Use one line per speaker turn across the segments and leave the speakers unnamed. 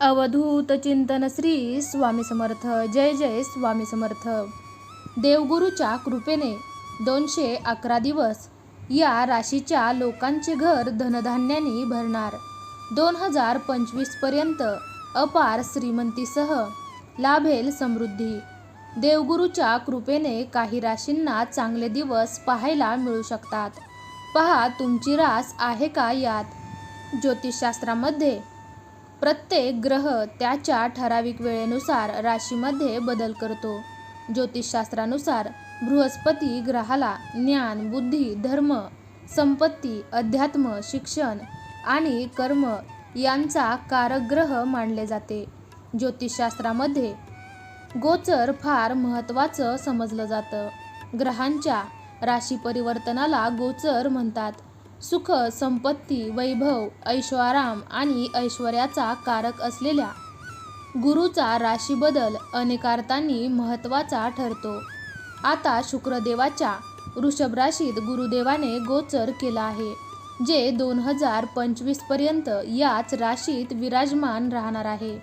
अवधूत चिंतन श्री स्वामी समर्थ. जय जय स्वामी समर्थ. देवगुरूच्या कृपेने दोनशे अकरा दिवस या राशीच्या लोकांचे घर धनधान्याने भरणार. दोन हजार पंचवीसपर्यंत अपार श्रीमंतीसह लाभेल समृद्धी. देवगुरूच्या कृपेने काही राशींना चांगले दिवस पाहायला मिळू शकतात. पहा तुमची रास आहे का यात? ज्योतिषशास्त्रामध्ये प्रत्येक ग्रह त्याच्या ठराविक वेळेनुसार राशीमध्ये बदल करतो. ज्योतिषशास्त्रानुसार बृहस्पती ग्रहाला ज्ञान बुद्धी धर्म संपत्ती अध्यात्म शिक्षण आणि कर्म यांचा कारक ग्रह मानले जाते. ज्योतिषशास्त्रामध्ये गोचर फार महत्त्वाचं समजलं जातं. ग्रहांच्या राशी परिवर्तनाला गोचर म्हणतात. सुख संपत्ती वैभव ऐश्वाराम आणि ऐश्वर्याचा कारक असलेल्या गुरुचा राशीबदल अनेकार्थांनी महत्त्वाचा ठरतो. आता शुक्रदेवाच्या वृषभ राशीत गुरुदेवाने गोचर केला आहे जे दोन हजार पंचवीसपर्यंत याच राशीत विराजमान राहणार आहे.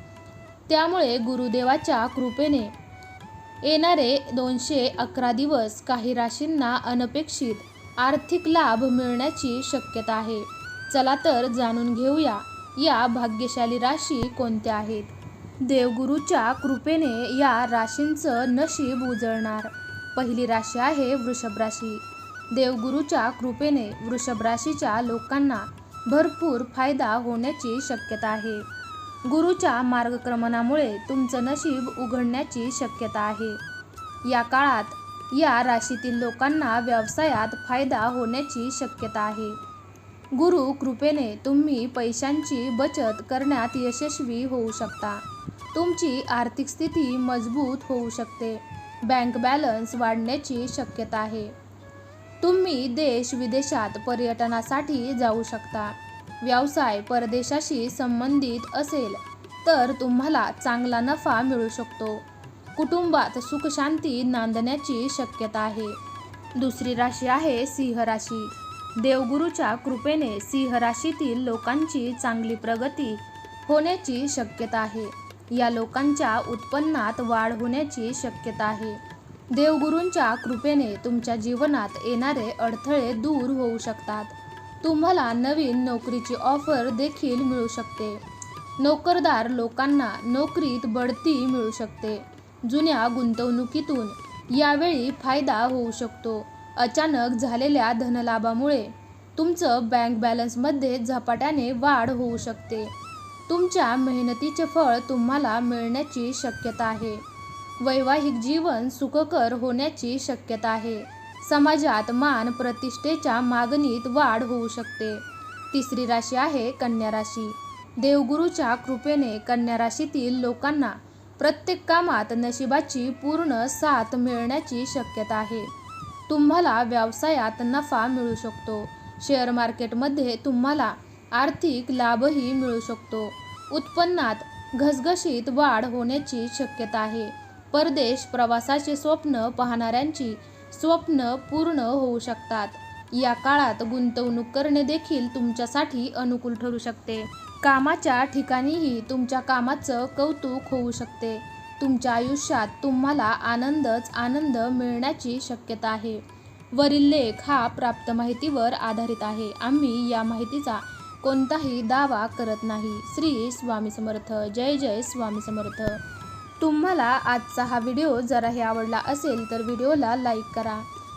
त्यामुळे गुरुदेवाच्या कृपेने येणारे दोनशे अकरा दिवस काही राशींना अनपेक्षित आर्थिक लाभ मिळण्याची शक्यता आहे. चला तर जाणून घेऊया या भाग्यशाली राशी कोणत्या आहेत. देवगुरूच्या कृपेने या राशींचं नशीब उजळणार. पहिली राशी आहे वृषभ राशी. देवगुरूच्या कृपेने वृषभ राशीच्या लोकांना भरपूर फायदा होण्याची शक्यता आहे. गुरुच्या मार्गक्रमणामुळे तुमचं नशीब उघडण्याची शक्यता आहे. या काळात या राशीतील लोकांना व्यवसायात फायदा होण्याची शक्यता आहे. गुरु कृपेने तुम्ही पैशांची बचत करण्यात यशस्वी होऊ शकता. तुमची आर्थिक स्थिती मजबूत होऊ शकते. बँक बॅलन्स वाढण्याची शक्यता आहे. तुम्ही देश विदेशात पर्यटनासाठी जाऊ शकता. व्यवसाय परदेशाशी संबंधित असेल तर तुम्हाला चांगला नफा मिळू शकतो. कुटुंबात सुखशांती नांदण्याची शक्यता आहे. दुसरी राशी आहे सिंह राशी. देवगुरूच्या कृपेने सिंह राशीतील लोकांची चांगली प्रगती होण्याची शक्यता आहे. या लोकांच्या उत्पन्नात वाढ होण्याची शक्यता आहे. देवगुरूंच्या कृपेने तुमच्या जीवनात येणारे अडथळे दूर होऊ शकतात. तुम्हाला नवीन नोकरीची ऑफर देखील मिळू शकते. नोकरदार लोकांना नोकरीत बढती मिळू शकते. जुन्या गुंतवणुकीतून यावेळी फायदा होऊ शकतो. अचानक झालेल्या धनलाभामुळे तुमचं बँक बॅलन्समध्ये झपाट्याने वाढ होऊ शकते. तुमच्या मेहनतीचे फळ तुम्हाला मिळण्याची शक्यता आहे. वैवाहिक जीवन सुखकर होण्याची शक्यता आहे. समाजात मान प्रतिष्ठेच्या मागणीत वाढ होऊ शकते. तिसरी राशी आहे कन्या राशी. देवगुरूच्या कृपेने कन्या राशीतील लोकांना प्रत्येक कामात नशिबाची पूर्ण साथ मिळण्याची शक्यता आहे. तुम्हाला व्यवसायात नफा मिळू शकतो. शेअर मार्केटमध्ये तुम्हाला आर्थिक लाभही मिळू शकतो. उत्पन्नात घसघशीत वाढ होण्याची शक्यता आहे. परदेश प्रवासाचे स्वप्न पाहणाऱ्यांची स्वप्न पूर्ण होऊ शकतात. या काळात गुंतवणूक करणे देखील तुमच्यासाठी अनुकूल ठरू शकते. कामाच्या ठिकाणीही तुमच्या कामाचं कौतुक होऊ शकते. तुमच्या आयुष्यात तुम्हाला आनंदच आनंद मिळण्याची शक्यता आहे. वरील लेख हा प्राप्त माहितीवर आधारित आहे. आम्ही या माहितीचा कोणताही दावा करत नाही. श्री स्वामी समर्थ. जय जय स्वामी समर्थ. तुम्हाला आजचा हा व्हिडिओ जराही आवडला असेल तर व्हिडिओला लाईक करा.